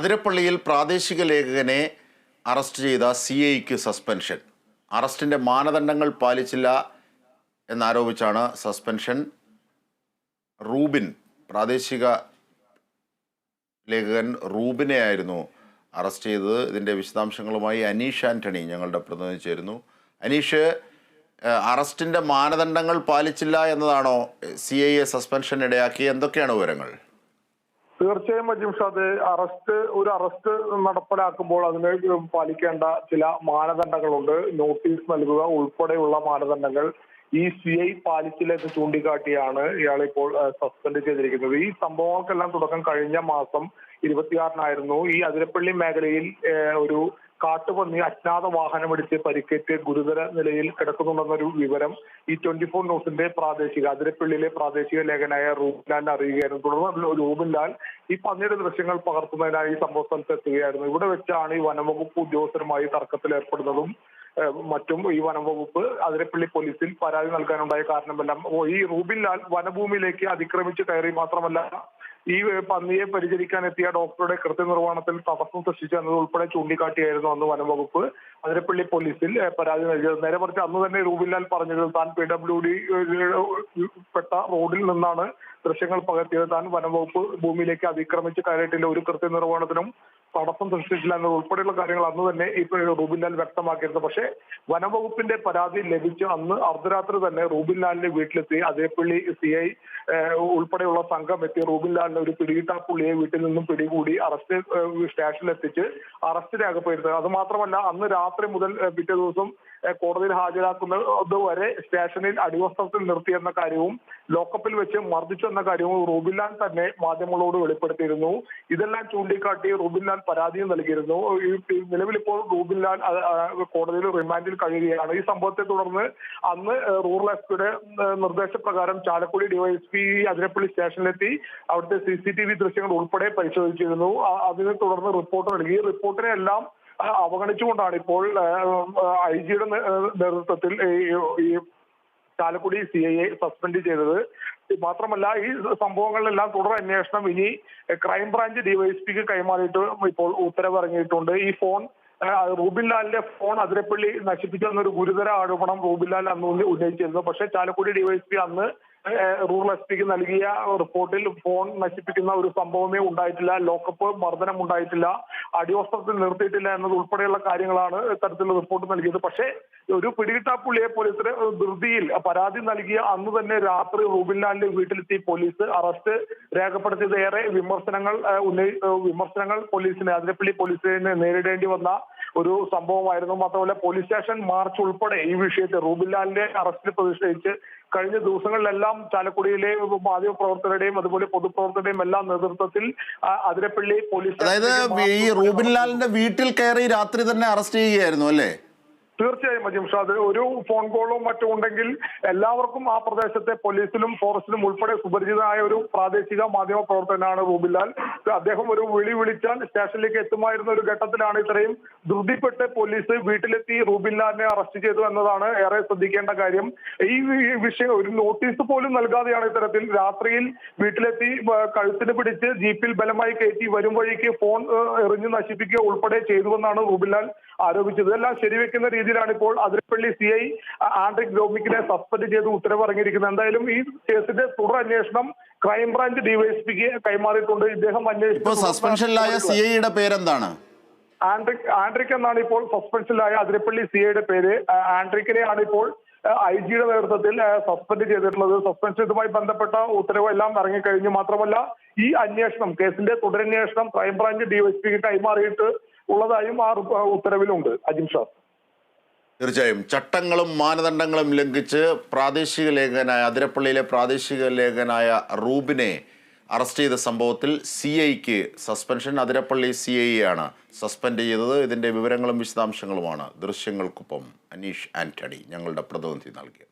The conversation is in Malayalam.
അതിരപ്പള്ളിയിൽ പ്രാദേശിക ലേഖകനെ അറസ്റ്റ് ചെയ്ത സി ഐക്ക് സസ്പെൻഷൻ. അറസ്റ്റിന്റെ മാനദണ്ഡങ്ങൾ പാലിച്ചില്ല എന്നാരോപിച്ചാണ് സസ്പെൻഷൻ. റൂബിൻ പ്രാദേശിക ലേഖകൻ റൂബിനെ ആയിരുന്നു അറസ്റ്റ് ചെയ്തത്. ഇതിന്റെ വിശദാംശങ്ങളുമായി അനീഷ് ആന്റണി ഞങ്ങളുടെ പ്രതിനിധി ചേരുന്നു. അനീഷ് അറസ്റ്റിന്റെ മാനദണ്ഡങ്ങൾ പാലിച്ചില്ല എന്നതാണോ സി ഐ എ സസ്പെൻഷൻ ഇടയാക്കി എന്തൊക്കെയാണ് വിവരങ്ങൾ? തീർച്ചയായും മജീംഷാദ് അറസ്റ്റ് ഒരു അറസ്റ്റ് നടപ്പിലാക്കുമ്പോൾ അതിന് പാലിക്കേണ്ട ചില മാനദണ്ഡങ്ങളുണ്ട്. നോട്ടീസ് നൽകുക ഉൾപ്പെടെയുള്ള മാനദണ്ഡങ്ങൾ ഈ സി ഐ പാലിച്ചില്ലെന്ന് ചൂണ്ടിക്കാട്ടിയാണ് ഇയാളെ ഇപ്പോൾ സസ്പെൻഡ് ചെയ്തിരിക്കുന്നത്. ഈ സംഭവങ്ങൾക്കെല്ലാം തുടക്കം കഴിഞ്ഞ മാസം ഇരുപത്തിയാറിനായിരുന്നു. ഈ അതിരപ്പള്ളി മേഖലയിൽ ഒരു കാട്ടുപന്നി അജ്ഞാത വാഹനമെടുത്ത് പരിക്കേറ്റ് ഗുരുതര നിലയിൽ കിടക്കുന്നുണ്ടെന്നൊരു വിവരം ഈ ട്വന്റി ഫോർ ന്യൂസിന്റെ പ്രാദേശിക അതിരപ്പള്ളിയിലെ പ്രാദേശിക ലേഖനായ റൂബിൻലാലിനെ അറിയുകയായിരുന്നു. തുടർന്ന് റൂബിൻലാൽ ഈ പന്നിയുടെ ദൃശ്യങ്ങൾ പകർത്തുന്നതിനായി സംഭവ സ്ഥലത്ത് എത്തുകയായിരുന്നു. ഇവിടെ വെച്ചാണ് ഈ വനംവകുപ്പ് ഉദ്യോഗസ്ഥരുമായി തർക്കത്തിൽ ഏർപ്പെടുന്നതും മറ്റും ഈ വനംവകുപ്പ് അതിരപ്പള്ളി പോലീസിൽ പരാതി നൽകാനുണ്ടായ കാരണമെല്ലാം. ഈ റൂബിൻലാൽ വനഭൂമിയിലേക്ക് അതിക്രമിച്ച് കയറി മാത്രമല്ല ഈ പന്നിയെ പരിചരിക്കാൻ എത്തിയ ഡോക്ടറുടെ കൃത്യനിർവഹണത്തിൽ തടസ്സം സൃഷ്ടിച്ചു എന്നത് ഉൾപ്പെടെ ചൂണ്ടിക്കാട്ടിയായിരുന്നു അന്ന് വനം വകുപ്പ്. അതിരപ്പള്ളി പോലീസിൽ പരാതി നൽകിയത്. നേരെ മറിച്ച് അന്ന് തന്നെ രൂപിലാൽ പറഞ്ഞത് താൻ പി ഡബ്ല്യു ഡി പെട്ട റോഡിൽ നിന്നാണ് ദൃശ്യങ്ങൾ പകർത്തിയത്. താൻ വനം വകുപ്പ് ഭൂമിയിലേക്ക് അതിക്രമിച്ച് കയറിയിട്ടില്ല. ഒരു കൃത്യനിർവഹണത്തിനും തടസ്സം സൃഷ്ടിച്ചില്ല എന്നത് ഉൾപ്പെടെയുള്ള കാര്യങ്ങൾ അന്ന് തന്നെ ഇപ്പൊ റൂബിൻലാൽ വ്യക്തമാക്കിയിരുന്നു. പക്ഷേ വനംവകുപ്പിന്റെ പരാതി ലഭിച്ച് അന്ന് അർദ്ധരാത്രി തന്നെ റൂബിൻലാലിന്റെ വീട്ടിലെത്തി. അതേപ്പള്ളി സി ഐ ഉൾപ്പെടെയുള്ള സംഘം എത്തി. റൂബിൻലാലിനെ ഒരു പിടികിട്ട പുള്ളിയെ വീട്ടിൽ നിന്നും പിടികൂടി അറസ്റ്റ് സ്റ്റേഷനിലെത്തിച്ച് സ്റ്റേഷനിൽ എത്തിച്ച് അറസ്റ്റ് രേഖപ്പെടുത്തുക അത് മാത്രമല്ല അന്ന് രാത്രി മുതൽ പിറ്റേ ദിവസം കോടതിയിൽ ഹാജരാക്കുന്നത് വരെ സ്റ്റേഷനിൽ അടിവസ്ത്രത്തിൽ നിർത്തിയെന്ന കാര്യവും ലോക്കപ്പിൽ വെച്ച് മർദ്ദിച്ചു എന്ന കാര്യവും റൂബിൻലാൽ തന്നെ മാധ്യമങ്ങളോട് വെളിപ്പെടുത്തിയിരുന്നു. ഇതെല്ലാം ചൂണ്ടിക്കാട്ടി റൂബിൻലാൽ പരാതിയും നൽകിയിരുന്നു. നിലവിൽ ഇപ്പോൾ റൂബിൻലാൽ അത് കോടതിയിൽ റിമാൻഡിൽ കഴിയുകയാണ്. ഈ സംഭവത്തെ തുടർന്ന് അന്ന് റൂറൽ എസ് പിയുടെ നിർദ്ദേശപ്രകാരം ചാലക്കുടി ഡിവൈഎസ്പി അതിരപ്പള്ളി സ്റ്റേഷനിലെത്തി അവിടുത്തെ സി സി ടി വി ദൃശ്യങ്ങൾ ഉൾപ്പെടെ പരിശോധിച്ചിരുന്നു. അതിനെ തുടർന്ന് റിപ്പോർട്ട് നൽകി. റിപ്പോർട്ടിനെ എല്ലാം അവഗണിച്ചുകൊണ്ടാണ് ഇപ്പോൾ ഐ ജിയുടെ നേതൃത്വത്തിൽ ഈ- ചാലക്കുടി സി ഐ എ സസ്പെൻഡ് ചെയ്തത്. മാത്രമല്ല ഈ സംഭവങ്ങളിലെല്ലാം തുടർ അന്വേഷണം ഇനി ക്രൈംബ്രാഞ്ച് ഡിവൈഎസ്പിക്ക് കൈമാറിയിട്ട് ഇപ്പോൾ ഉത്തരവ് ഇറങ്ങിയിട്ടുണ്ട്. ഈ ഫോൺ റൂബിൻലാലിന്റെ ഫോൺ അതിരപ്പള്ളി നശിപ്പിച്ചെന്നൊരു ഗുരുതര ആരോപണം റൂബിൻലാൽ അന്ന് ഉന്നയിച്ചിരുന്നു. പക്ഷേ ചാലക്കുടി ഡിവൈഎസ്പി അന്ന് റൂറൽ എസ് പിക്ക് നൽകിയ റിപ്പോർട്ടിൽ ഫോൺ നശിപ്പിക്കുന്ന ഒരു സംഭവമേ ഉണ്ടായിട്ടില്ല. ലോക്കപ്പ് മർദ്ദനം ഉണ്ടായിട്ടില്ല. അടിവസ്ത്രത്തിൽ നിർത്തിയിട്ടില്ല എന്നത് ഉൾപ്പെടെയുള്ള കാര്യങ്ങളാണ് തരത്തിലുള്ള റിപ്പോർട്ട് നൽകിയത്. പക്ഷേ ഒരു പിടികിട്ടാപ്പുള്ളിയെ പോലീസിന് ധൃതിയിൽ പരാതി നൽകിയ അന്ന് തന്നെ രാത്രി റൂബിൻലാലിന്റെ വീട്ടിലെത്തി പോലീസ് അറസ്റ്റ് രേഖപ്പെടുത്തിയത്. ഏറെ വിമർശനങ്ങൾ ഉന്നയി വിമർശനങ്ങൾ പോലീസിനെ അതിരപ്പള്ളി പോലീസിനെ നേരിടേണ്ടി വന്ന ഒരു സംഭവമായിരുന്നു. മാത്രമല്ല പോലീസ് സ്റ്റേഷൻ മാർച്ച് ഉൾപ്പെടെ ഈ വിഷയത്തിൽ റൂബിലാലിന്റെ അറസ്റ്റിൽ പ്രതിഷേധിച്ച് കഴിഞ്ഞ ദിവസങ്ങളിലെല്ലാം ചാലക്കുടിയിലെ മാധ്യമ പ്രവർത്തകരുടെയും അതുപോലെ പൊതുപ്രവർത്തകരുടെയും എല്ലാം നേതൃത്വത്തിൽ അതിരപ്പള്ളി പോലീസ് അതായത് ഈ റൂബിൻലാലിന്റെ വീട്ടിൽ കയറി രാത്രി തന്നെ അറസ്റ്റ് ചെയ്യുകയായിരുന്നു അല്ലേ? തീർച്ചയായും മജീം ഷാദ് ഒരു ഫോൺ കോളോ മറ്റോ ഉണ്ടെങ്കിൽ എല്ലാവർക്കും ആ പ്രദേശത്തെ പോലീസിലും ഫോറസ്റ്റിലും ഉൾപ്പെടെ സുപരിചിതനായ ഒരു പ്രാദേശിക മാധ്യമ പ്രവർത്തകനാണ് റൂബിലാൽ. അദ്ദേഹം ഒരു വിളി വിളിച്ചാൽ സ്റ്റേഷനിലേക്ക് എത്തുമായിരുന്ന ഒരു ഘട്ടത്തിലാണ് ഇത്രയും ധൃതിപ്പെട്ട് പോലീസ് വീട്ടിലെത്തി റൂബിൻലാലിനെ അറസ്റ്റ് ചെയ്തു എന്നതാണ് ഏറെ ശ്രദ്ധിക്കേണ്ട കാര്യം. ഈ വിഷയം ഒരു നോട്ടീസ് പോലും നൽകാതെയാണ് ഇത്തരത്തിൽ രാത്രിയിൽ വീട്ടിലെത്തി കഴുത്തിന് പിടിച്ച് ജീപ്പിൽ ബലമായി കയറ്റി വരും വഴിക്ക് ഫോൺ എറിഞ്ഞ് നശിപ്പിക്കുക ഉൾപ്പെടെ ചെയ്തുവെന്നാണ് റൂബിൻലാൽ ആരോപിച്ചത്. ഇതെല്ലാം ശരിവെക്കുന്ന രീതിയിലാണ് ഇപ്പോൾ അതിരപ്പള്ളി സി ഐ ആൻഡ്രിക് ഡോമിക്കിനെ സസ്പെൻഡ് ചെയ്ത് ഉത്തരവ് ഇറങ്ങിയിരിക്കുന്നത് എന്തായാലും ഈ കേസിന്റെ തുടർ അന്വേഷണം ക്രൈംബ്രാഞ്ച് ഡിവൈഎസ്പിക്ക് കൈമാറിയിട്ടുണ്ട്. ഇദ്ദേഹം അന്വേഷിച്ചു സസ്പെൻഷനിലായ സി ഐയുടെ പേരെന്താണ്? ആൻഡ്രിക് ആൻഡ്രിക് എന്നാണ് ഇപ്പോൾ സസ്പെൻഷനിലായ അതിരപ്പള്ളി സി ഐയുടെ പേര്. ആൻഡ്രിക്കിനെയാണ് ഇപ്പോൾ ഐ ജിയുടെ നേതൃത്വത്തിൽ സസ്പെൻഡ് ചെയ്തിട്ടുള്ളത്. സസ്പെൻഷൻ ഇതുമായി ബന്ധപ്പെട്ട ഉത്തരവ് എല്ലാം ഇറങ്ങിക്കഴിഞ്ഞു. മാത്രമല്ല ഈ അന്വേഷണം കേസിന്റെ തുടരന്വേഷണം ക്രൈംബ്രാഞ്ച് ഡിവൈഎസ്പിക്ക് കൈമാറിയിട്ട് ഉള്ളതായും ആ ഉത്തരവിലുണ്ട്. അജിം ഷാ. തീർച്ചയായും. ചട്ടങ്ങളും മാനദണ്ഡങ്ങളും ലംഘിച്ച് പ്രാദേശിക ലേഖകനായ അതിരപ്പള്ളിയിലെ പ്രാദേശിക ലേഖകനായ റൂബിനെ അറസ്റ്റ് ചെയ്ത സംഭവത്തിൽ സി ഐക്ക് സസ്പെൻഷൻ. അതിരപ്പള്ളി സി ഐ ആണ് സസ്പെൻഡ് ചെയ്തത്. ഇതിന്റെ വിവരങ്ങളും വിശദാംശങ്ങളുമാണ് ദൃശ്യങ്ങൾക്കൊപ്പം അനീഷ് ആന്റണി ഞങ്ങളുടെ പ്രതിനിധി നൽകിയത്.